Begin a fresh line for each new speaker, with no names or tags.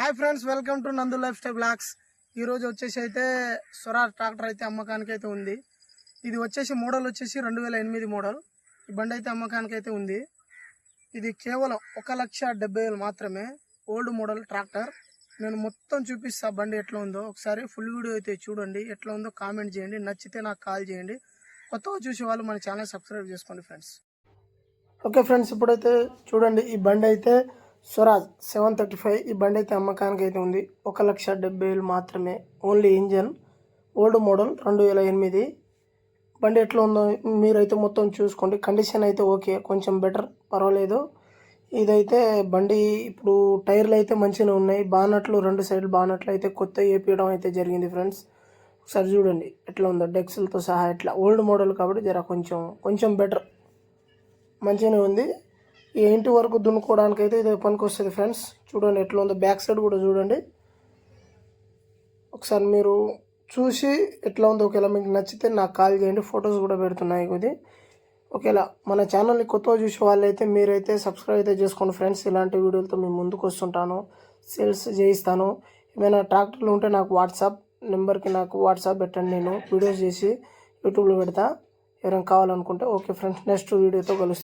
Hi friends welcome to Nandu lifestyle blogs. ఈ రోజు వచ్చేసి అయితే స్వరాజ్ ట్రాక్టర్ అయితే అమ్మకానికి అయితే ఉంది. ఇది వచ్చేసి మోడల్ వచ్చేసి రెండు వేల ఎనిమిది మోడల్. ఈ బండి అయితే అమ్మకానికి అయితే ఉంది. ఇది కేవలం ఒక లక్ష డెబ్బై వేలు మాత్రమే ఓల్డ్ మోడల్ ట్రాక్టర్. నేను మొత్తం చూపిస్తా బండి ఎట్లా ఉందో. ఒకసారి ఫుల్ వీడియో అయితే చూడండి. ఎట్లా ఉందో కామెంట్ చేయండి. నచ్చితే నాకు కాల్ చేయండి. కొత్తగా చూసే వాళ్ళు మన ఛానల్ సబ్స్క్రైబ్ చేసుకోండి ఫ్రెండ్స్. ఓకే ఫ్రెండ్స్ ఇప్పుడైతే చూడండి ఈ బండి అయితే స్వరాజ్ సెవెన్ థర్టీ ఫైవ్ ఈ బండి అయితే అమ్మకానికి అయితే ఉంది. ఒక లక్ష డెబ్బై వేలు మాత్రమే. ఓన్లీ ఇంజన్ ఓల్డ్ మోడల్ రెండు వేల ఎనిమిది. బండి ఎట్లా ఉందో మీరైతే మొత్తం చూసుకోండి. కండిషన్ అయితే ఓకే కొంచెం బెటర్ పర్వాలేదు. ఇదైతే బండి ఇప్పుడు టైర్లు అయితే మంచిగా ఉన్నాయి. బానట్లు రెండు సైడ్లు బానట్లు అయితే కొత్త వేపించడం అయితే జరిగింది ఫ్రెండ్స్. ఒకసారి చూడండి ఎట్లా ఉందో డెక్స్లతో సహా ఎట్లా. ఓల్డ్ మోడల్ కాబట్టి జర కొంచెం కొంచెం బెటర్. మంచిగానే ఉంది. ఈ ఇంటి వరకు దున్నుకోవడానికి అయితే ఇది పనికి వస్తుంది ఫ్రెండ్స్. చూడండి ఎట్లా ఉందో. బ్యాక్ సైడ్ కూడా చూడండి. ఒకసారి మీరు చూసి ఎట్లా ఉందో ఒకవేళ మీకు నచ్చితే నాకు కాల్ చేయండి. ఫొటోస్ కూడా పెడుతున్నాయి ఇది. ఒకవేళ మన ఛానల్ని కొత్తగా చూసే వాళ్ళైతే మీరైతే సబ్స్క్రైబ్ అయితే చేసుకోండి ఫ్రెండ్స్. ఇలాంటి వీడియోలతో మేము ముందుకు వస్తుంటాను. సేల్స్ చేయిస్తాను. ఏమైనా ట్రాక్టర్లు ఉంటే నాకు వాట్సాప్ నెంబర్కి నాకు వాట్సాప్ పెట్టండి నేను. వీడియోస్ చేసి యూట్యూబ్లో పెడతా. ఎవరైనా కావాలనుకుంటే. ఓకే ఫ్రెండ్స్ నెక్స్ట్ వీడియోతో కలుస్తాను